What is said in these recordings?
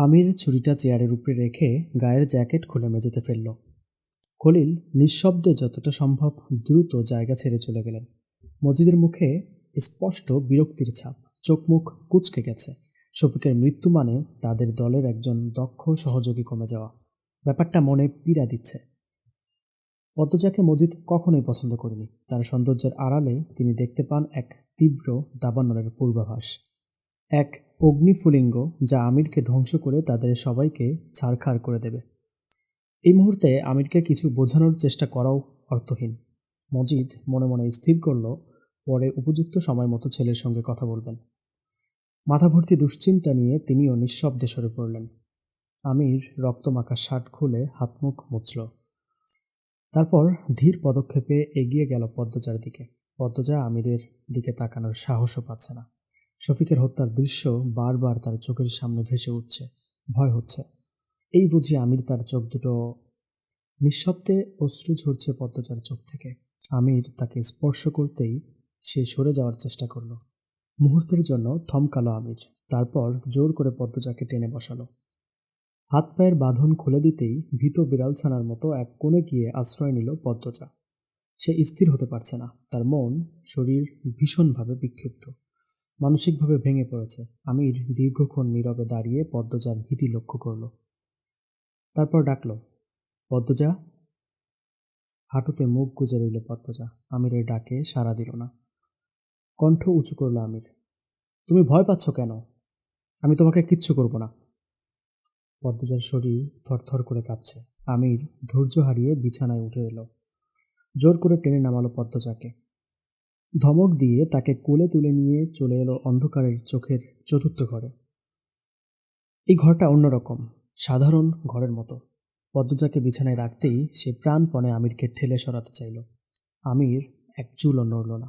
আমির ছুরিটা চেয়ারের উপরে রেখে গায়ের জ্যাকেট খুলে মেঝেতে ফেলল। খলিল নিঃশব্দে যতটা সম্ভব দ্রুত জায়গা ছেড়ে চলে গেলেন। মজিদের মুখে স্পষ্ট বিরক্তির ছাপ চোখ মুখ কুচকে গেছে। শফিকের মৃত্যু মানে তাদের দলের একজন দক্ষ সহযোগী কমে যাওয়া। ব্যাপারটা মনে পীড়া দিচ্ছে। পদ্মজাকে মজিদ কখনোই পছন্দ করেনি। তার সৌন্দর্যের আড়ালে তিনি দেখতে পান এক তীব্র দাবানলের পূর্বাভাস। এক অগ্নিফুলিঙ্গ যা আমিরকে ধ্বংস করে তাদের সবাইকে ছাড়খাড় করে দেবে। এই মুহূর্তে আমিরকে কিছু বোঝানোর চেষ্টা করাও অর্থহীন। মজিদ মনে মনে স্থির করল, পরে উপযুক্ত সময় মতো ছেলের সঙ্গে কথা বলবেন। মাথা ভর্তি দুশ্চিন্তা নিয়ে তিনিও নিঃশব্দে সরে পড়লেন। আমির রক্তমাখা শার্ট খুলে হাতমুখ মুছল। তারপর ধীর পদক্ষেপে এগিয়ে গেল পদ্মজার দিকে। পদ্মজা আমিরের দিকে তাকানোর সাহসও পাচ্ছে না। শফিকের হত্যার দৃশ্য বারবার তার চোখের সামনে ভেসে উঠছে, ভয় হচ্ছে। এই বুঝি আমির তার চোখ দুটো নিঃশব্দে অশ্রু ঝরছে পদ্মজার চোখ থেকে। আমির তাকে স্পর্শ করতেই সে সরে যাওয়ার চেষ্টা করল। মুহূর্তের জন্য থমকালো আমির, তারপর জোর করে পদ্মজাকে টেনে বসালো। হাত পায়ের বাঁধন খুলে দিতেই ভীত বিড়াল ছানার মতো এক কোণে গিয়ে আশ্রয় নিল পদ্মচা সে স্থির হতে পারছে না, তার মন শরীর ভীষণভাবে বিক্ষিপ্ত। মানসিকভাবে ভেঙে পড়েছে। আমির দীর্ঘক্ষণ নীরবে দাঁড়িয়ে পদ্মজার ভীতি লক্ষ্য করল। তারপর ডাকল, পদ্মজা? হাঁটুতে মুখ গুজে রইল পদ্মজা। আমিরের ডাকে সাড়া দিল না। কণ্ঠ উঁচু করল আমির, তুমি ভয় পাচ্ছ কেন? আমি তোমাকে কিচ্ছু করব না। পদ্মজার শরীর থরথর করে কাঁপছে। আমির ধৈর্য হারিয়ে বিছানায় উঠে এলো। জোর করে টেনে নামালো পদ্মজাকে। ধমক দিয়ে তাকে কোলে তুলে নিয়ে চলে এলো অন্ধকারের চোখের চতুর্থ ঘরে। এই ঘরটা অন্যরকম, সাধারণ ঘরের মতো। পদ্মজাকে বিছানায় রাখতেই সে প্রাণপণে আমিরকে ঠেলে সরাতে চাইল। আমির এক চুলও নড়ল না।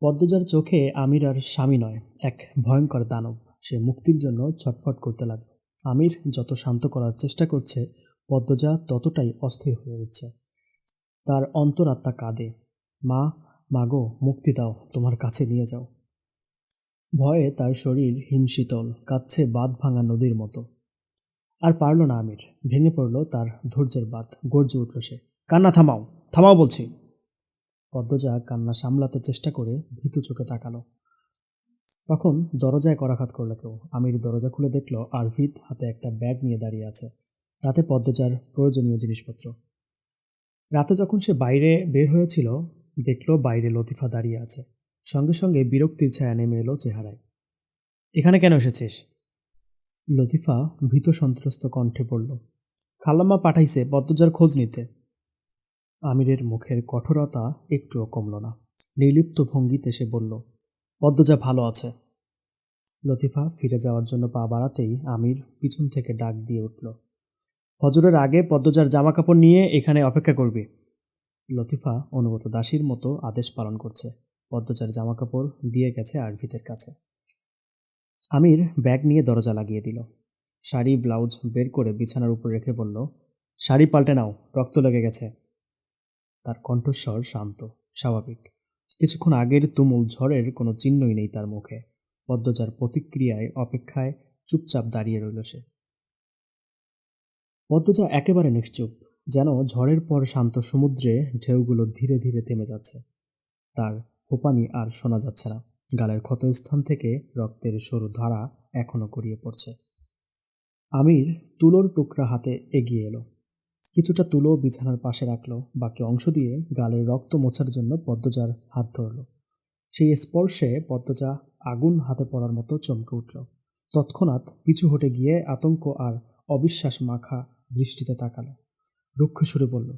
পদ্মজার চোখে আমির আর স্বামী নয়, এক ভয়ঙ্কর দানব। সে মুক্তির জন্য ছটফট করতে লাগল। আমির যত শান্ত করার চেষ্টা করছে, পদ্মজা ততটাই অস্থির হয়ে উঠছে। তার অন্তরাত্মা কাঁদে। মা মাগো, মুক্তি দাও, তোমার কাছে নিয়ে যাও। ভয়ে তার শরীর হিমশীতল কাঁদছে বাঁধ ভাঙা নদীর মতো। আর পারল না আমির, ভেঙে পড়ল তার ধৈর্যের বাঁধ, গর্জে উঠল সে। কান্না থামাও থামাও বলছি। পদ্মজা কান্না সামলাতে চেষ্টা করে ভীতু চোখে তাকালো। তখন দরজায় করাঘাত করল কেউ। আমির দরজা খুলে দেখল আরভিদ হাতে একটা ব্যাগ নিয়ে দাঁড়িয়ে আছে। তাতে পদ্মজার প্রয়োজনীয় জিনিসপত্র। রাতে যখন সে বাইরে বের হয়েছিল দেখল বাইরে লতিফা দাঁড়িয়ে আছে। সঙ্গে সঙ্গে বিরক্তির ছায়া নেমে এলো চেহারায়। এখানে কেন এসেছিস? লতিফা ভীত সন্ত্রস্ত কণ্ঠে বলল, খালাম্মা পাঠাইছে পদ্মজার খোঁজ নিতে। আমিরের মুখের কঠোরতা একটুও কমল না। নির্লিপ্ত ভঙ্গিতে সে বলল পদ্মজা ভালো আছে। লতিফা ফিরে যাওয়ার জন্য পা বাড়াতেই আমির পিছন থেকে ডাক দিয়ে উঠল, হজরের আগে পদ্মজার জামা কাপড় নিয়ে এখানে অপেক্ষা করবি। লতিফা অনুগত দাসীর মতো আদেশ পালন করছে। পদ্মজার জামা কাপড় দিয়ে গেছে আরভিতের কাছে। আমির ব্যাগ নিয়ে দরজা লাগিয়ে দিল। শাড়ি, ব্লাউজ বের করে বিছানার উপর রেখে বলল, শাড়ি পাল্টে নাও, রক্ত লেগে গেছে। তার কণ্ঠস্বর শান্ত, স্বাভাবিক। কিছুক্ষণ আগের তুমুল ঝড়ের কোনো চিহ্নই নেই তার মুখে। পদ্মজার প্রতিক্রিয়ায়, অপেক্ষায় চুপচাপ দাঁড়িয়ে রইল সে। পদ্মজা একেবারে নিশ্চুপ। যেন ঝড়ের পর শান্ত সমুদ্রে ঢেউগুলো ধীরে ধীরে থেমে যাচ্ছে। তার হোপানি আর শোনা যাচ্ছে না। গালের ক্ষতস্থান থেকে রক্তের সরু ধারা এখনও গড়িয়ে পড়ছে। আমির তুলোর টুকরা হাতে এগিয়ে এলো। কিছুটা তুলো বিছানার পাশে রাখল। বাকি অংশ দিয়ে গালের রক্ত মোছার জন্য পদ্মজার হাত ধরল। সেই স্পর্শে পদ্মজা আগুন হাতে পড়ার মতো চমকে উঠল। তৎক্ষণাৎ পিছু হটে গিয়ে আতঙ্ক আর অবিশ্বাস মাখা দৃষ্টিতে তাকালো। রুক্ষ সুরে বলল,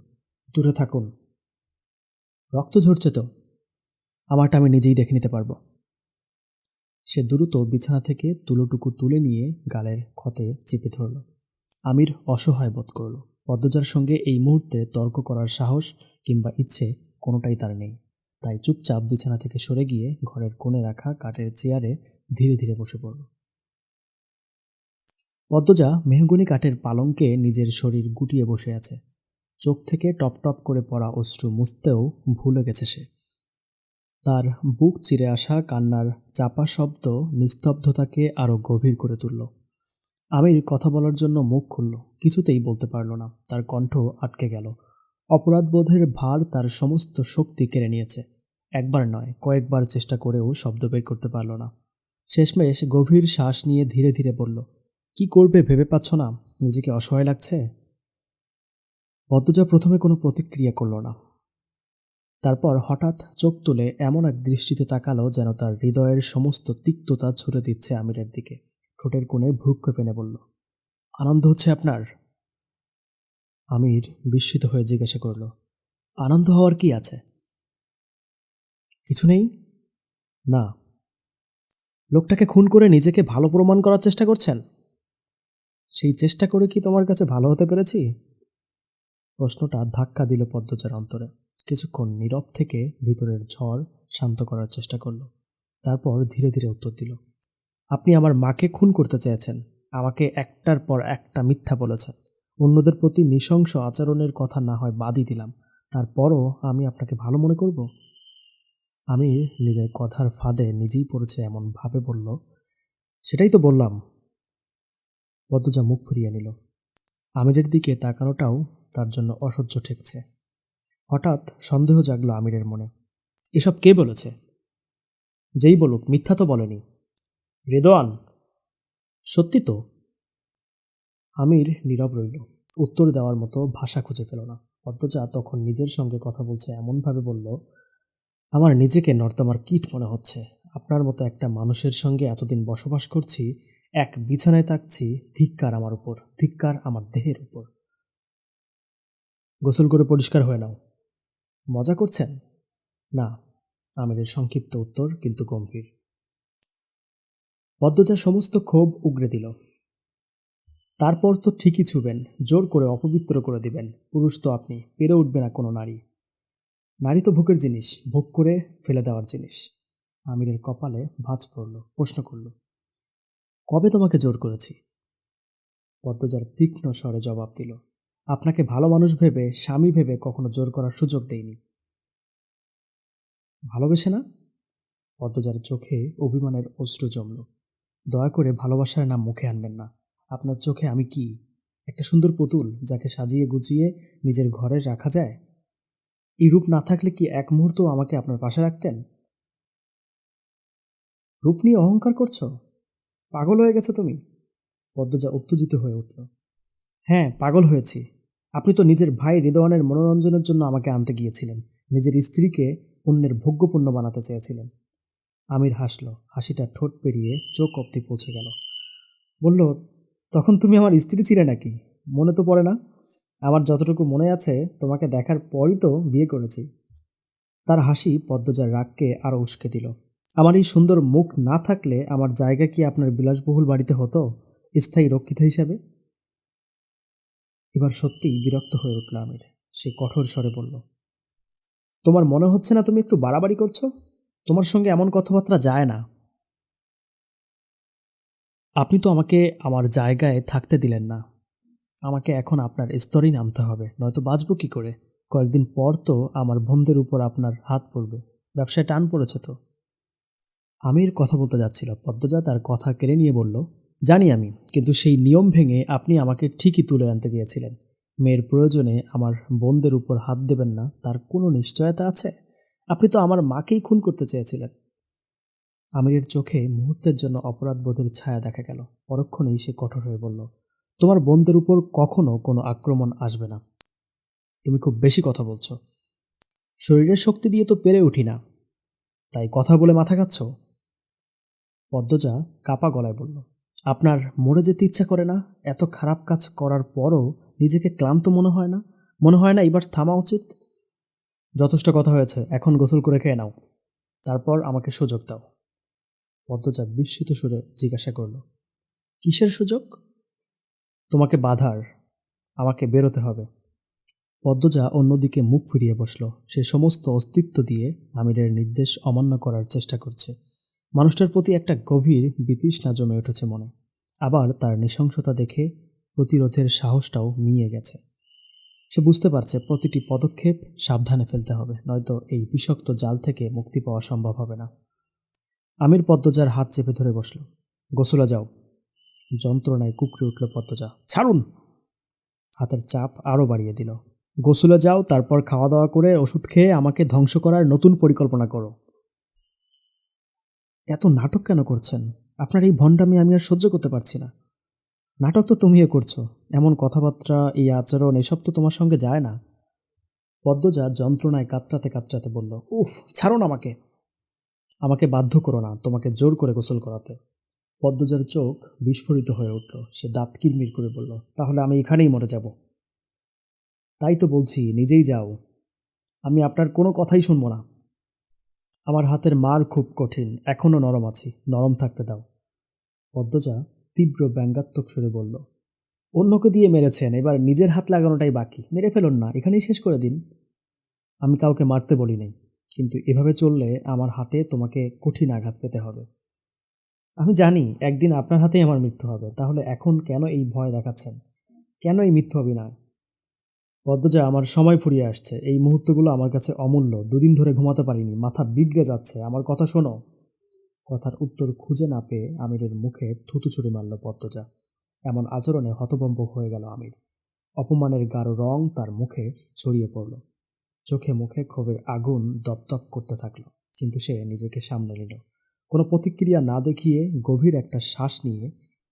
দূরে থাকুন। রক্ত ঝরছে তো। আমারটা আমি নিজেই দেখে নিতে পারব সে দ্রুত বিছানা থেকে তুলোটুকু তুলে নিয়ে গালের ক্ষতে চেপে ধরল। আমির অসহায় বোধ করল, পদ্মজার সঙ্গে এই মুহূর্তে তর্ক করার সাহস কিংবা ইচ্ছে কোনোটাই তার নেই। তাই চুপচাপ বিছানা থেকে সরে গিয়ে ঘরের কোণে রাখা কাঠের চেয়ারে ধীরে ধীরে বসে পড়ল। পদ্মজা মেহগুনি কাঠের পালঙ্কে নিজের শরীর গুটিয়ে বসে আছে। চোখ থেকে টপ টপ করে পড়া অশ্রু মুছতেও ভুলে গেছে সে। তার বুক চিরে আসা কান্নার চাপা শব্দ নিস্তব্ধতাকে আরও গভীর করে তুলল। আমির কথা বলার জন্য মুখ খুলল, কিছুতেই বলতে পারল না, তার কণ্ঠ আটকে গেল। অপরাধবোধের ভার তার সমস্ত শক্তি কেড়ে নিয়েছে। একবার নয়, কয়েকবার চেষ্টা করেও শব্দ বের করতে পারল না। শেষমেশ গভীর শ্বাস নিয়ে ধীরে ধীরে বলল কি করবে ভেবে পাচ্ছ না? নিজেকে অসহায় লাগছে? পদ্মজা প্রথমে কোনো প্রতিক্রিয়া করল না। তারপর হঠাৎ চোখ তুলে এমন এক দৃষ্টিতে তাকালো যেন তার হৃদয়ের সমস্ত তিক্ততা ছুড়ে দিচ্ছে আমিরের দিকে। ঠোঁটের কোণে ভ্রুক্ষ পেনে বলল, আনন্দ হচ্ছে আপনার? আমির বিস্মিত হয়ে জিজ্ঞাসা করল, আনন্দ হওয়ার কি আছে? কিছু নেই? না। লোকটাকে খুন করে নিজেকে ভালো প্রমাণ করার চেষ্টা করছেন? সেই চেষ্টা করে কি তোমার কাছে ভালো হতে পেরেছি? প্রশ্নটা ধাক্কা দিল পদ্মজার অন্তরে। কিছুক্ষণ নীরব থেকে ভিতরের ঝড় শান্ত করার চেষ্টা করল। তারপর ধীরে ধীরে উত্তর দিল, আপনি আমার মাকে খুন করতে চেয়েছেন। আমাকে একটার পর একটা মিথ্যা বলেছেন। অন্যদের প্রতি নৃশংস আচরণের কথা না হয় বাদই দিলাম। তারপরও আমি আপনাকে ভালো মনে করব? আমি নিজের কথার ফাঁদে নিজেই পড়েছে এমন ভাবে বলল, সেটাই তো বললাম। পদ্মজা মুখ ফিরিয়ে নিল। আমিরের দিকে তাকানোটাও তার জন্য অসহ্য ঠেকছে। হঠাৎ সন্দেহ জাগলো আমিরের মনে। এসব কে বলেছে? যেই বলুক, মিথ্যা তো বলেনি। রেদোয়ান, সত্যি তো? আমির নীরব রইল। উত্তর দেওয়ার মতো ভাষা খুঁজে পেল না। পদ্মজা তখন নিজের সঙ্গে কথা বলছে, এমনভাবে বলল, আমার নিজেকে নর্দমার কীট মনে হচ্ছে। আপনার মতো একটা মানুষের সঙ্গে এতদিন বসবাস করছি এক বিছানায় থাকছি ধিক্কার আমার উপর, ধিক্কার আমার দেহের উপর। গোসল করে পরিষ্কার হয়ে নাও। মজা করছেন? না, আমিরের সংক্ষিপ্ত উত্তর কিন্তু গম্ভীর। পদ্মজা সমস্ত ক্ষোভ উগড়ে দিল। তারপর তো ঠিকই ছুবেন, জোর করে অপবিত্র করে দিবেন। পুরুষ তো আপনি, পেরে উঠবে না কোনো নারী। নারী তো ভোগের জিনিস, ভোগ করে ফেলে দেওয়ার জিনিস। আমিরের কপালে ভাঁজ পড়ল, প্রশ্ন করল। কবে তোমাকে জোর করেছি? পদ্মজার তীক্ষ্ণ স্বরে জবাব দিল, আপনাকে ভালো মানুষ ভেবে, স্বামী ভেবে কখনো জোর করার সুযোগ দেইনি। ভালোবেসে না? পদ্মজার চোখে অভিমানের অশ্রু জমল। দয়া করে ভালোবাসার নাম মুখে আনবেন না। আপনার চোখে আমি কি? একটা সুন্দর পুতুল যাকে সাজিয়ে গুছিয়ে নিজের ঘরে রাখা যায়? এই রূপ না থাকলে কি এক মুহূর্ত আমাকে আপনার পাশে রাখতেন? রূপ নিয়ে অহংকার করছ? পাগল হয়ে গেছো তুমি? পদ্মজা উত্তেজিত হয়ে উঠল। হ্যাঁ পাগল হয়েছি। আপনি তো নিজের ভাই হৃদয়নের মনোরঞ্জনের জন্য আমাকে আনতে গিয়েছিলেন। নিজের স্ত্রীকে অন্যের ভোগ্যপূর্ণ বানাতে চেয়েছিলেন। আমির হাসল। হাসিটা ঠোঁট পেরিয়ে চোখ অব্দি পৌঁছে গেল। বলল, তখন তুমি আমার স্ত্রী ছিলে নাকি? মনে তো পড়ে না। আমার যতটুকু মনে আছে, তোমাকে দেখার পরই তো বিয়ে করেছি। তার হাসি পদ্মজার রাগকে আরও উস্কে দিল। আমার এই সুন্দর মুখ না থাকলে আমার জায়গা কি আপনার বিলাসবহুল বাড়িতে হতো? স্থায়ী রক্ষিতা হিসাবে? এবার সত্যিই বিরক্ত হয়ে উঠল আমির। সে কঠোর স্বরে বলল, তোমার মনে হচ্ছে না তুমি একটু বাড়াবাড়ি করছ? তোমার সঙ্গে এমন কথাবার্তা যায় না। আপনি তো আমাকে আমার জায়গায় থাকতে দিলেন না। আমাকে এখন আপনার স্তরেই নামতে হবে, নয়তো বাঁচবো কি করে? কয়েকদিন পর তো আমার বন্ধের উপর আপনার হাত পড়বে। ব্যবসায় টান পড়েছে তো। আমির কথা বলতে যাচ্ছিল। পদ্মজা তার কথা কেড়ে নিয়ে বলল, জানি আমি, কিন্তু সেই নিয়ম ভেঙে আপনি আমাকে ঠিকই তুলে আনতে গিয়েছিলেন। মেয়ের প্রয়োজনে আমার বোনদের উপর হাত দেবেন না, তার কোনো নিশ্চয়তা আছে? আপনি তো আমার মাকেই খুন করতে চেয়েছিলেন। আমিরের চোখে মুহূর্তের জন্য অপরাধবোধের ছায়া দেখা গেল। পরক্ষণেই সে কঠোর হয়ে বলল, তোমার বোনদের উপর কখনো কোনো আক্রমণ আসবে না। তুমি খুব বেশি কথা বলছো। শরীরের শক্তি দিয়ে তো পেরে উঠি না। তাই কথা বলে মাথা খাচ্ছ? পদ্মজা কাপা গলায় বলল, আপনার মরে যেতে ইচ্ছা করে না? এত খারাপ কাজ করার পরও নিজেকে ক্লান্ত মনে হয় না? মনে হয় না এবার থামা উচিত? যথেষ্ট কথা হয়েছে, এখন গোসল করে খেয়ে নাও। তারপর আমাকে সুযোগ দাও। পদ্মজা বিস্মিত সুরে জিজ্ঞাসা করল, কিসের সুযোগ? তোমাকে বাধার, আমাকে বেরোতে হবে। পদ্মজা অন্যদিকে মুখ ফিরিয়ে বসল, সে সমস্ত অস্তিত্ব দিয়ে আমিরের নির্দেশ অমান্য করার চেষ্টা করছে। মানুষটার প্রতি একটা গভীর বিতৃষ্ণা জমে উঠেছে মনে। আবার তার নৃশংসতা দেখে প্রতিরোধের সাহসটাও মিয়ে গেছে। সে বুঝতে পারছে প্রতিটি পদক্ষেপ সাবধানে ফেলতে হবে, নয়তো এই বিষাক্ত জাল থেকে মুক্তি পাওয়া সম্ভব হবে না। আমির পদ্মজার হাত চেপে ধরে বসল। গোসলা যাও। যন্ত্রণায় কুকড়ে উঠল পদ্মজা। ছাড়ুন! হাতের চাপ আরও বাড়িয়ে দিল। গোসলে যাও, তারপর খাওয়া দাওয়া করে ওষুধ খেয়ে আমাকে ধ্বংস করার নতুন পরিকল্পনা করো। এত নাটক কেন করছেন? আপনার এই ভণ্ডামি আমি আর সহ্য করতে পারছি না। নাটক তো তুমিও করছ। এমন কথাবার্তা, এই আচরণ, এসব তো তোমার সঙ্গে যায় না। পদ্মজা যন্ত্রণায় কাতরাতে কাতরাতে বলল, উফ, ছাড়ো না আমাকে। আমাকে বাধ্য করো না, তোমাকে জোর করে গোসল করাতে। পদ্মজার চোখ বিস্ফোরিত হয়ে উঠল। সে দাঁত কিরমির করে বলল, তাহলে আমি এখানেই মরে যাব। তাই তো বলছি, নিজেই যাও। আমি আপনার কোনো কথাই শুনব না। আমার হাতের মার খুব কঠিন, এখনও নরম আছি, নরম থাকতে দাও। পদ্মজা তীব্র ব্যঙ্গাত্মক সুরে বলল, অন্যকে দিয়ে মেরেছেন, এবার নিজের হাত লাগানোটাই বাকি, মেরে ফেলুন না, এখানেই শেষ করে দিন। আমি কাউকে মারতে বলি নাই, কিন্তু এভাবে চললে আমার হাতে তোমাকে কঠিন আঘাত পেতে হবে। আমি জানি, একদিন আপনার হাতেই আমার মৃত্যু হবে, তাহলে এখন কেন এই ভয় দেখাচ্ছেন? কেন এই মিথ্য অভিনয় পদ্মজা আমার সময় ফুরিয়ে আসছে। এই মুহূর্তগুলো আমার কাছে অমূল্য। দুদিন ধরে ঘুমাতে পারিনি। মাথা বিগড়ে যাচ্ছে। আমার কথা শোনো। কথার উত্তর খুঁজে না পেয়ে আমিরের মুখে থুতু ছুড়ে মারল পদ্মজা। এমন আচরণে হতভম্ব হয়ে গেল আমির। অপমানের গাঢ় রং তার মুখে ছড়িয়ে পড়ল। চোখে মুখে ক্ষোভের আগুন দপদপ করতে থাকল। কিন্তু সে নিজেকে সামলে নিল। কোনো প্রতিক্রিয়া না দেখিয়ে গভীর একটা শ্বাস নিয়ে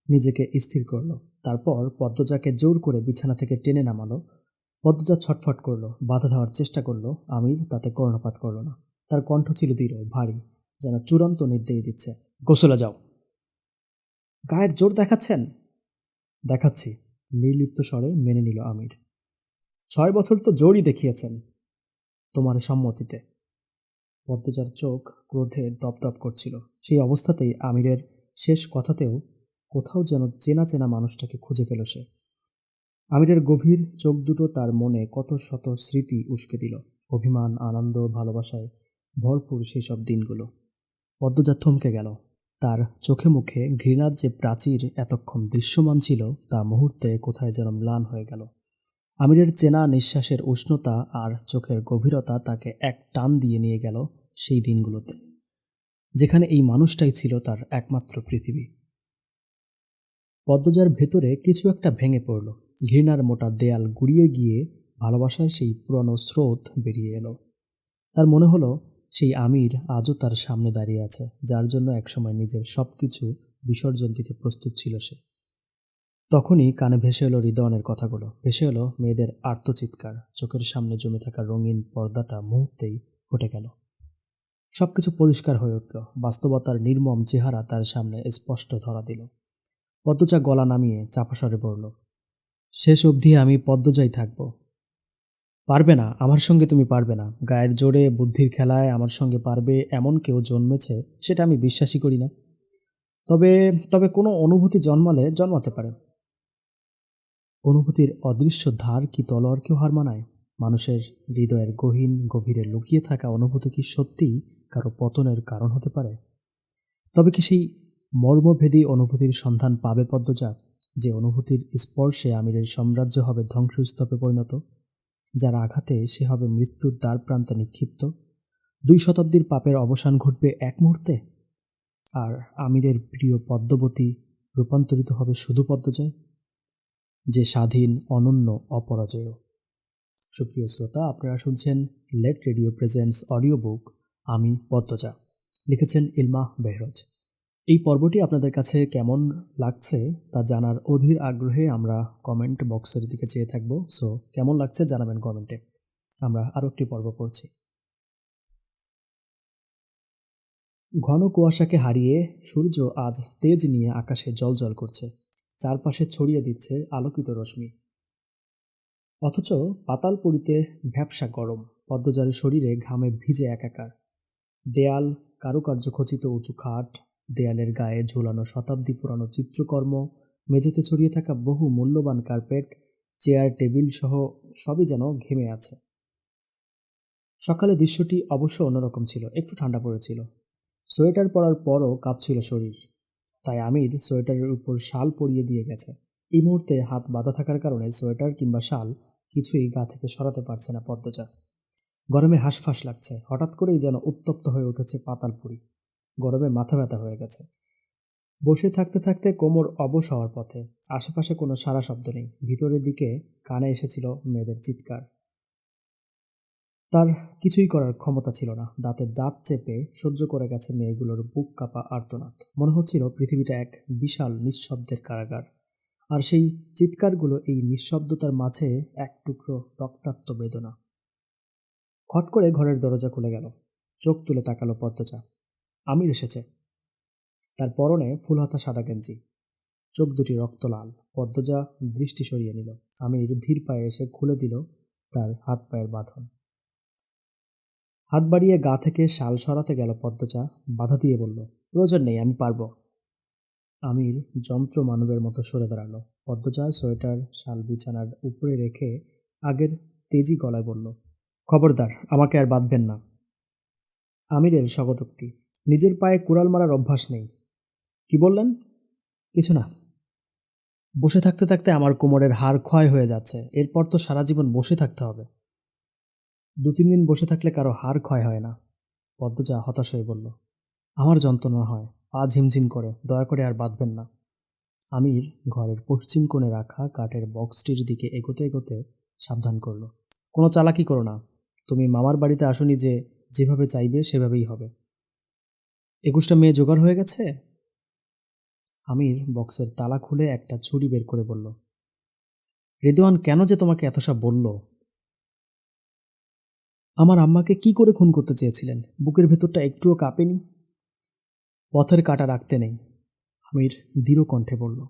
নিজেকে স্থির করল। তারপর পদ্মজাকে জোর করে বিছানা থেকে টেনে নামালো। পদ্মজা ছটফট করল, বাধা দেওয়ার চেষ্টা করল, আমির তাতে কর্ণপাত করল না। তার কণ্ঠ ছিল দৃঢ় ভারী, যেন চূড়ান্ত নির্দেশ দিচ্ছে, গোসলে যাও। গায়ের জোর দেখাচ্ছেন? দেখাচ্ছি। নির্লিপ্ত স্বরে মেনে নিল আমির। ছয় বছর তো জোরই দেখিয়েছেন তোমার সম্মতিতে। পদ্মজার চোখ ক্রোধে দপদপ করছিল। সেই অবস্থাতেই আমিরের শেষ কথাতেও কোথাও যেন চেনা চেনা মানুষটাকে খুঁজে পেল সে। আমিরের গভীর চোখ দুটো তার মনে কত শত স্মৃতি উস্কে দিল। অভিমান, আনন্দ, ভালোবাসায় ভরপুর সেই সব দিনগুলো। পদ্মজা থমকে গেল। তার চোখে মুখে ঘৃণার যে প্রাচীর এতক্ষণ দৃশ্যমান ছিল, তা মুহূর্তে কোথায় যেন ম্লান হয়ে গেল। আমিরের চেনা নিঃশ্বাসের উষ্ণতা আর চোখের গভীরতা তাকে এক টান দিয়ে নিয়ে গেল সেই দিনগুলোতে, যেখানে এই মানুষটাই ছিল তার একমাত্র পৃথিবী। পদ্মজার ভেতরে কিছু একটা ভেঙে পড়ল। ঘৃণার মোটা দেয়াল গুড়িয়ে গিয়ে ভালোবাসার সেই পুরনো স্রোত বেরিয়ে এলো। তার মনে হলো, সেই আমির আজও তার সামনে দাঁড়িয়ে আছে, যার জন্য একসময় নিজের সব কিছু বিসর্জন দিতে প্রস্তুত ছিল সে। তখনই কানে ভেসে এলো হৃদয়নের কথাগুলো। ভেসে এলো মেয়েদের আর্তচিৎকার। চোখের সামনে জমে থাকা রঙিন পর্দাটা মুহূর্তেই ফুটে গেল। সব কিছু পরিষ্কার হয়ে উঠল। বাস্তবতার নির্মম চেহারা তার সামনে স্পষ্ট ধরা দিল। পদ্মচা গলা নামিয়ে চাপাসরে পড়ল শেষ অবধি আমি পদ্মজাই থাকব। পারবে না, আমার সঙ্গে তুমি পারবে না। গায়ের জোরে, বুদ্ধির খেলায় আমার সঙ্গে পারবে এমন কেউ জন্মেছে, সেটা আমি বিশ্বাসই করি না। তবে তবে কোনো অনুভূতি জন্মালে জন্মাতে পারে। অনুভূতির অদৃশ্য ধার কি তলোয়ারকেও হার মানায়? মানুষের হৃদয়ের গহীন গভীরে লুকিয়ে থাকা অনুভূতি কি সত্যিই কারও পতনের কারণ হতে পারে? তবে কি সেই মর্মভেদী অনুভূতির সন্ধান পাবে পদ্মজা? যে অনুভূতির স্পর্শে আমিরের সাম্রাজ্য হবে ধ্বংসস্তূপে পরিণত, যার আঘাতে সে হবে মৃত্যুর দ্বার প্রান্তে নিক্ষিপ্ত, দুই শতাব্দীর পাপের অবসান ঘটবে এক মুহূর্তে? আর আমিরের প্রিয় পদ্মবতী রূপান্তরিত হবে শুধু পদ্মজয়, যে স্বাধীন, অনন্য, অপরাজয়? সুপ্রিয় শ্রোতা, আপনারা শুনছেন let radio presents audio book Ami Padmaja, লিখেছেন ইলমা বেহরজ। এই পর্বটি আপনাদের কাছে কেমন লাগছে তা জানার অধীর আগ্রহে আমরা কমেন্ট বক্সের দিকে চেয়ে থাকব। সো কেমন লাগছে জানাবেন কমেন্টে আমরা আরও একটি পর্ব পড়ছি। ঘন কুয়াশাকে হারিয়ে সূর্য আজ তেজ নিয়ে আকাশে জল জল করছে। চারপাশে ছড়িয়ে দিচ্ছে আলোকিত রশ্মি। অথচ পাতালপুরীতে ভ্যাবসা গরম পদ্মজারের শরীরে ঘামে ভিজে একাকার। দেয়াল কারুকার্য খচিত উঁচু খাট দেয়ালের গায়ে ঝোলানো শতাব্দী পুরানো চিত্রকর্ম, মেঝেতে ছড়িয়ে থাকা বহু মূল্যবান কার্পেট, চেয়ার, টেবিল সহ সবই যেন ঘেমে আছে। সকালে দৃশ্যটি অবশ্য অন্যরকম ছিল, একটু ঠান্ডা পড়েছিল। সোয়েটার পরার পরও কাঁপছিল শরীর। তাই আমির সোয়েটারের উপর শাল পরিয়ে দিয়ে গেছে। এই মুহূর্তে হাত বাঁধা থাকার কারণে সোয়েটার কিংবা শাল কিছুই গা থেকে সরাতে পারছে না পদ্মজা গরমে হাঁসফাঁস লাগছে, হঠাৎ করেই যেন উত্তপ্ত হয়ে উঠেছে পাতালপুরি। গরমে মাথা ব্যথা হয়ে গেছে। বসে থাকতে থাকতে কোমর অবশ হওয়ার পথে আশেপাশে কোনো সারা শব্দ নেই। ভিতরের দিকে কানে এসেছিল মেয়েদের চিৎকার। তার কিছুই করার ক্ষমতা ছিল না। দাঁতে দাঁত চেপে সহ্য করে গেছে মেয়েগুলোর বুক কাঁপা আর্তনাদ। মনে হচ্ছিল পৃথিবীটা এক বিশাল নিঃশব্দের কারাগার। আর সেই চিৎকারগুলো, এই নিঃশব্দতার মাঝে এক টুকরো রক্তাক্ত বেদনা। খট করে ঘরের দরজা খুলে গেল। চোখ তুলে তাকালো পদ্মজা। আমির এসেছে। তার পরনে ফুলহাতা সাদা গেঞ্জি। চোখ দুটি রক্ত লাল। পদ্মজা দৃষ্টি সরিয়ে নিল। আমির ধীর পায়ে এসে খুলে দিল তার হাত পায়ের বাঁধন। হাত বাড়িয়ে গা থেকে শাল সরাতে গেল পদ্মজা। বাধা দিয়ে বলল, প্রয়োজন নেই, আমি পারব। আমির যন্ত্র মানবের মতো সরে দাঁড়াল। পদ্মজা সোয়েটার, শাল বিছানার উপরে রেখে আগের তেজি গলায় বলল, খবরদার, আমাকে আর বাঁধবেন না। আমিরের স্বগতোক্তি। নিজের পায়ে কুড়াল মারার অভ্যাস নেই। কি বললেন? কিছু না। বসে থাকতে থাকতে আমার কোমরের হাড় ক্ষয় হয়ে যাচ্ছে। এরপর তো সারা জীবন বসে থাকতে হবে। দু তিন দিন বসে থাকলে কারও হাড় ক্ষয় হয় না। পদ্মজা হতাশ হয়ে বলল, আমার যন্ত্রণা হয়। পা ঝিমঝিম করে। দয়া করে আর বাঁধবেন না। আমির ঘরের পশ্চিম কোণে রাখা কাঠের বক্সটির দিকে এগোতে এগোতে সাবধান করল, কোনো চালাকি করো না। তুমি মামার বাড়িতে আসনি যে যেভাবে চাইবে সেভাবেই হবে। একুশটা মেয়ে জোগাড় হয়ে গেছে? আমির বক্সের তালা খুলে একটা ছুরি বের করে বলল, রেদওয়ান, কেন যে তোমাকে এত সব বলল? আমার আম্মাকে কি করে খুন করতে চেয়েছিলেন? বুকের ভেতরটা একটুও কাঁপেনি? পথের কাটা রাখতে নেই, আমির দৃঢ় কণ্ঠে বলল।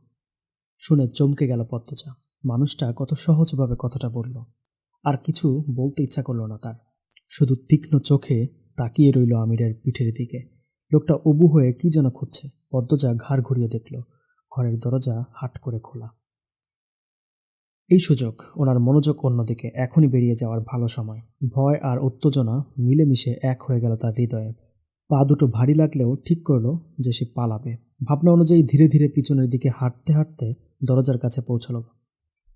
শুনে চমকে গেল পদ্মজা। মানুষটা কত সহজভাবে কথাটা বলল, আর কিছু বলতে ইচ্ছা করল না তার। শুধু তীক্ষ্ণ চোখে তাকিয়ে রইল আমিরের পিঠের দিকে। লোকটা উবু হয়ে কি যেন খুঁজছে। পদ্মজা ঘাড় ঘুরিয়ে দেখল, ঘরের দরজা হাট করে খোলা। এই সুযোগ ওনার মনোযোগ অন্যদিকে এখনই বেরিয়ে যাওয়ার ভালো সময়। ভয় আর উত্তেজনা মিলেমিশে এক হয়ে গেল তার হৃদয়ে। পা দুটো ভারী লাগলেও ঠিক করল যে সে পালাবে। ভাবনা অনুযায়ী ধীরে ধীরে পিছনের দিকে হাঁটতে হাঁটতে দরজার কাছে পৌঁছল।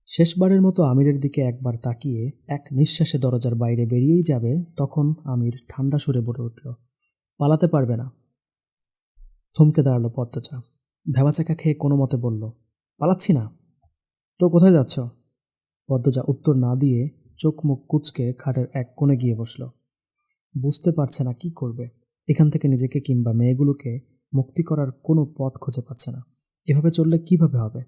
শেষবারের মতো আমিরের দিকে একবার তাকিয়ে এক নিঃশ্বাসে দরজার বাইরে বেরিয়েই যাবে, তখন আমির ঠান্ডা সুরে বলে উঠল, পালাতে পারবে না। থমকে দাঁড়াল পদ্মচা। ভেবাচাকা খেয়ে কোনো মতে বলল, পালাচ্ছি না। তো কোথায় যাচ্ছ? পদ্মজা উত্তর না দিয়ে চোখ মুখ কুচকে খাটের এক কোণে গিয়ে বসল। বুঝতে পারছে না কি করবে। এখান থেকে নিজেকে কিংবা মেয়েগুলোকে মুক্তি করার কোনো পথ খুঁজে পাচ্ছে না। এভাবে চললে কীভাবে হবে?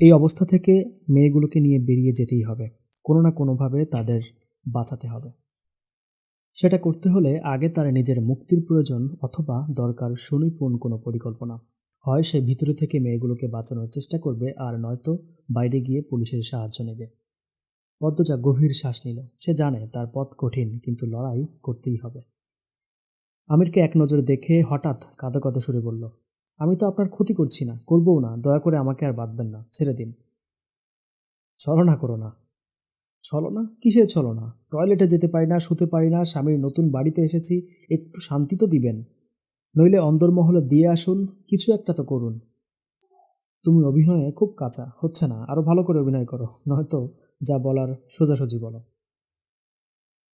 এই অবস্থা থেকে মেয়েগুলোকে নিয়ে বেরিয়ে যেতেই হবে। কোনো না কোনোভাবে তাদের বাঁচাতে হবে। সেটা করতে হলে আগে তার নিজের মুক্তির প্রয়োজন অথবা দরকার সুনিপুণ কোনো পরিকল্পনা। হয় সে ভিতরে থেকে মেয়েগুলোকে বাঁচানোর চেষ্টা করবে আর নয়তো বাইরে গিয়ে পুলিশের সাহায্য নেবে। পদ্মজা গভীর শ্বাস নিল। সে জানে তার পথ কঠিন, কিন্তু লড়াই করতেই হবে। আমিরকে এক নজরে দেখে হঠাৎ কাঁদো কাঁদো সুরে বলল, আমি তো আপনার ক্ষতি করছি না, করবও না। দয়া করে আমাকে আর বাঁধবেন না। ছেড়ে দিন। ছলনা করো না। ছলনা? কিসের ছলনা? টয়লেটে যেতে পারি না, শুতে পারি না, স্বামীর নতুন বাড়িতে এসেছি, একটু শান্তি তো দিবেন। নইলে অন্দরমহলে দিয়ে আসুন, কিছু একটা তো করুন। তুমি অভিনয়ে খুব কাঁচা, হচ্ছে না আরও ভালো করে অভিনয় করো, নয়তো যা বলার সোজাসুজি বলো।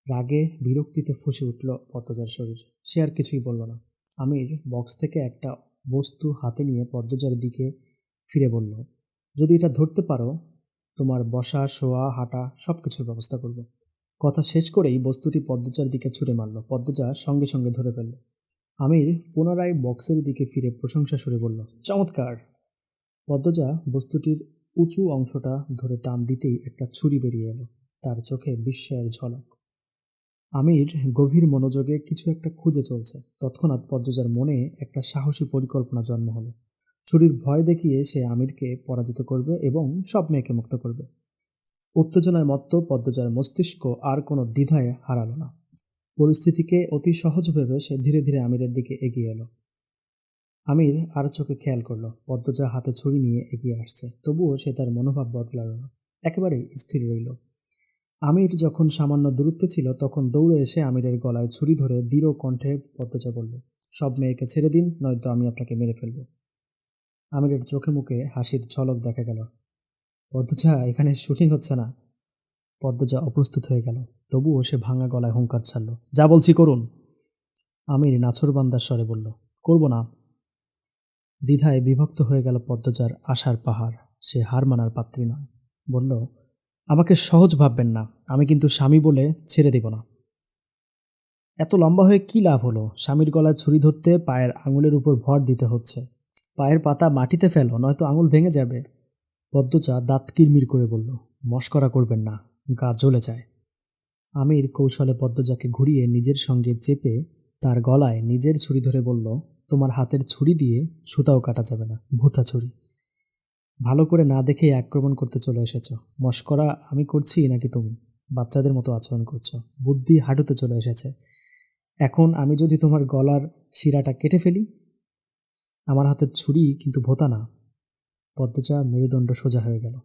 রাগে, বিরক্তিতে ফুসে উঠল পদ্মজার শরীর, সে আর কিছুই বলল না। আমির বক্স থেকে একটা বস্তু হাতে নিয়ে পদ্মজার দিকে ফিরে বলল, যদি এটা ধরতে পারো তোমার বসা, শোয়া, হাঁটা সব কিছুর ব্যবস্থা করব। কথা শেষ করেই বস্তুটি পদ্মজার দিকে ছুঁড়ে মারল। পদ্মজা সঙ্গে সঙ্গে ধরে ফেলল। আমির পুনরায় বক্সের দিকে ফিরে প্রশংসা সুরে বলল চমৎকার! পদ্মজা বস্তুটির উঁচু অংশটা ধরে টান দিতেই একটা ছুরি বেরিয়ে এলো। তার চোখে বিস্ময়ের ঝলক। আমির গভীর মনোযোগে কিছু একটা খুঁজে চলছে। তৎক্ষণাৎ পদ্মজার মনে একটা সাহসী পরিকল্পনা জন্ম হলো। ছুরির ভয় দেখিয়ে সে আমিরকে পরাজিত করবে এবং সব মেয়েকে মুক্ত করবে। উত্তেজনায় মত্ত পদ্মজার মস্তিষ্ক আর কোনো দ্বিধায় হারালো না। পরিস্থিতিকে অতি সহজ ভেবে সে ধীরে ধীরে আমিরের দিকে এগিয়ে এলো। আমির আর চোখে খেয়াল করল, পদ্মজা হাতে ছুরি নিয়ে এগিয়ে আসছে, তবুও সে তার মনোভাব বদলাল না, একেবারেই স্থির রইল। আমির যখন সামান্য দূরত্বে ছিল, তখন দৌড়ে এসে আমিরের গলায় ছুরি ধরে দৃঢ় কণ্ঠে পদ্মজা বলল, সব মেয়েকে ছেড়ে দিন, নয়তো আমি আপনাকে মেরে ফেলব। আমিরের চোখে মুখে হাসির ঝলক দেখা গেল। পদ্মজা এখানে শুটিং হচ্ছে না। পদ্মজা অপ্রস্তুত হয়ে গেল। তবুও সে ভাঙা গলায় হুঙ্কার ছাড়ল। যা বলছি করুন। আমির নাছরবান্দার স্বরে বলল, করব না। দ্বিধায় বিভক্ত হয়ে গেল পদ্মজার আশার পাহাড়। সে হার মানার পাত্রী নয়। বলল, আমাকে সহজ ভাববেন না। আমি কিন্তু স্বামী বলে ছেড়ে দেব না। এত লম্বা হয়ে কি লাভ হলো? স্বামীর গলায় ছুরি ধরতে পায়ের আঙুলের উপর ভর দিতে হচ্ছে। পায়ের পাতা মাটিতে ফেলো, নয়তো আঙুল ভেঙে যাবে। পদ্মচা দাঁত কিরমির করে বলল, মস্করা করবেন না, গা জ্বলে যায়। আমির কৌশলে পদ্মজাকে ঘুরিয়ে নিজের সঙ্গে চেপে তার গলায় নিজের ছুরি ধরে বলল, তোমার হাতের ছুরি দিয়ে সুতাও কাটা যাবে না, ভূতা ছুরি। ভালো করে না দেখেই আক্রমণ করতে চলে এসেছ। মস্করা আমি করছি নাকি তুমি? বাচ্চাদের মতো আচরণ করছ, বুদ্ধি হাঁটুতে চলে এসেছে। এখন আমি যদি তোমার গলার শিরাটা কেটে ফেলি আমার হাতের ছুরি কিন্তু ভোতা না। পদ্মচা মেরুদণ্ড সোজা হয়ে গেল।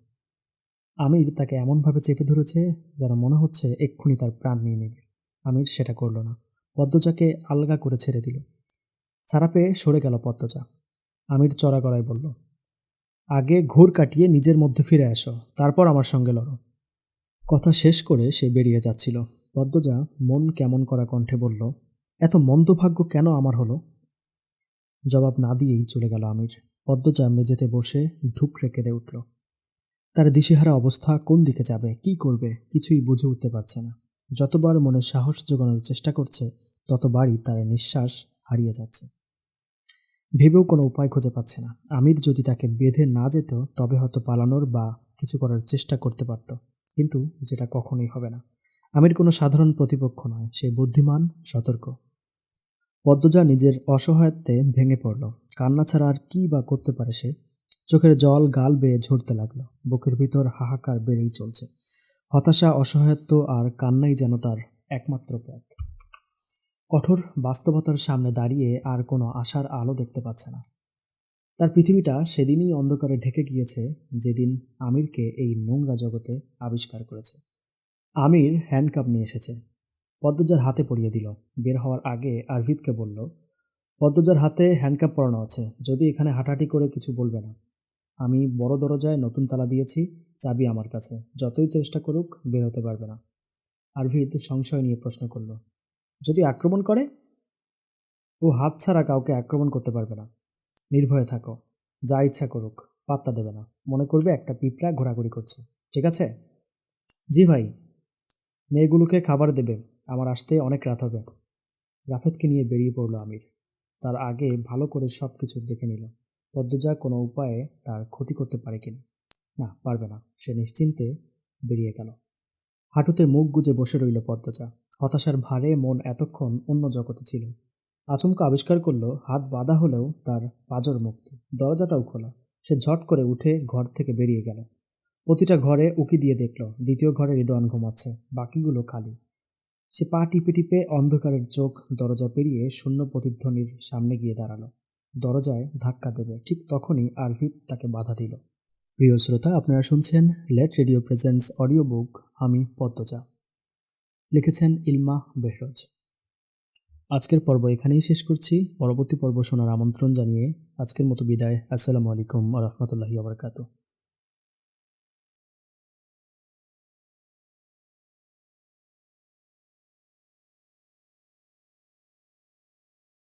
আমির তাকে এমনভাবে চেপে ধরেছে যেন মনে হচ্ছে এক্ষুনি তার প্রাণ নিয়ে নেবে। আমির সেটা করল না। পদ্মচাকে আলগা করে ছেড়ে দিল। ছাড়া পেয়ে সরে গেল পদ্মচা আমির চড়া গলায় বলল, আগে ঘোর কাটিয়ে নিজের মধ্যে ফিরে আসো তারপর আমার সঙ্গে লড়ো। কথা শেষ করে সে বেরিয়ে যাচ্ছিল। পদ্মজা মন কেমন করা কণ্ঠে বলল, এত মন্দভাগ্য কেন আমার হলো? জবাব না দিয়েই চলে গেল আমির। পদ্মজা মেঝেতে বসে ঢুকরে কেঁদে উঠল। তার দিশেহারা অবস্থা কোন দিকে যাবে, কি করবে, কিছুই বুঝে উঠতে পারছে না। যতবার মনে সাহস জোগানোর চেষ্টা করছে, ততবারই তার নিঃশ্বাস হারিয়ে যাচ্ছে। ভেবেও কোনো উপায় খুঁজে পাচ্ছে না। আমির যদি তাকে বেঁধে না যেত, তবে হয়তো পালানোর বা কিছু করার চেষ্টা করতে পারত। কিন্তু যেটা কখনোই হবে না। আমির কোনো সাধারণ প্রতিপক্ষ নয়, সে বুদ্ধিমান, সতর্ক। পদ্মজা নিজের অসহায়ত্বে ভেঙে পড়ল। কান্না ছাড়া আর কী বা করতে পারে সে? চোখের জল গাল বেয়ে ঝরতে লাগল। বুকের ভিতর হাহাকার বেড়েই চলছে। হতাশা, অসহায়ত্ব আর কান্নাই যেন তার একমাত্র পথ। কঠোর বাস্তবতার সামনে দাঁড়িয়ে আর কোনো আশার আলো দেখতে পাচ্ছে না। তার পৃথিবীটা সেদিনই অন্ধকারে ঢেকে গিয়েছে, যেদিন আমিরকে এই নোংরা জগতে আবিষ্কার করেছে। আমির হ্যান্ডকাপ নিয়ে এসেছে। পদ্মজার হাতে পরিয়ে দিল। বের হওয়ার আগে আরভিদকে বলল, পদ্মজার হাতে হ্যান্ডকাপ পরানো আছে, যদি এখানে হাঁটাহাঁটি করে কিছু বলবে না। আমি বড় দরজায় নতুন তালা দিয়েছি, চাবি আমার কাছে। যতই চেষ্টা করুক, বের হতে পারবে না। আরভিদ সংশয় নিয়ে প্রশ্ন করল, যদি আক্রমণ করে? ও হাত ছাড়া কাউকে আক্রমণ করতে পারবে না। নির্ভয়ে থাকো। যা ইচ্ছা করুক, পাত্তা দেবে না। মনে করবে একটা পিঁপড়া ঘোরাঘুরি করছে। ঠিক আছে? জি ভাই। মেয়েগুলোকে খাবার দেবে। আমার আসতে অনেক রাত হবে। রাফেদকে নিয়ে বেরিয়ে পড়ল আমির। তার আগে ভালো করে সব কিছু দেখে নিল। পদ্মজা কোনো উপায়ে তার ক্ষতি করতে পারে কিনা? না, পারবে না। সে নিশ্চিন্তে বেরিয়ে গেল। হাঁটুতে মুখ গুজে বসে রইল পদ্মজা। হতাশার ভারে মন এতক্ষণ অন্য জগতে ছিল। আচমকা আবিষ্কার করল, হাত বাঁধা হলেও তার পাজর মুক্ত। দরজাটাও খোলা। সে ঝট করে উঠে ঘর থেকে বেরিয়ে গেল। প্রতিটা ঘরে উকি দিয়ে দেখল, দ্বিতীয় ঘরে হৃদয়ন ঘুমাচ্ছে, বাকিগুলো খালি। সে পা টিপে টিপে অন্ধকারের চোখ দরজা পেরিয়ে শূন্য প্রতিধ্বনির সামনে গিয়ে দাঁড়াল। দরজায় ধাক্কা দেবে। ঠিক তখনই আরভিদ তাকে বাধা দিল। প্রিয় শ্রোতা, আপনারা শুনছেন let radio presents audio book. Ami Padmaja. লিখেছেন ইলমা বেহরজ। আজকের পর্ব এখানেই শেষ করছি। পরবর্তী পর্ব শোনার আমন্ত্রণ জানিয়ে আজকের মতো বিদায়। আসসালামু আলাইকুম রহমতুল্লাহি আবরকাতু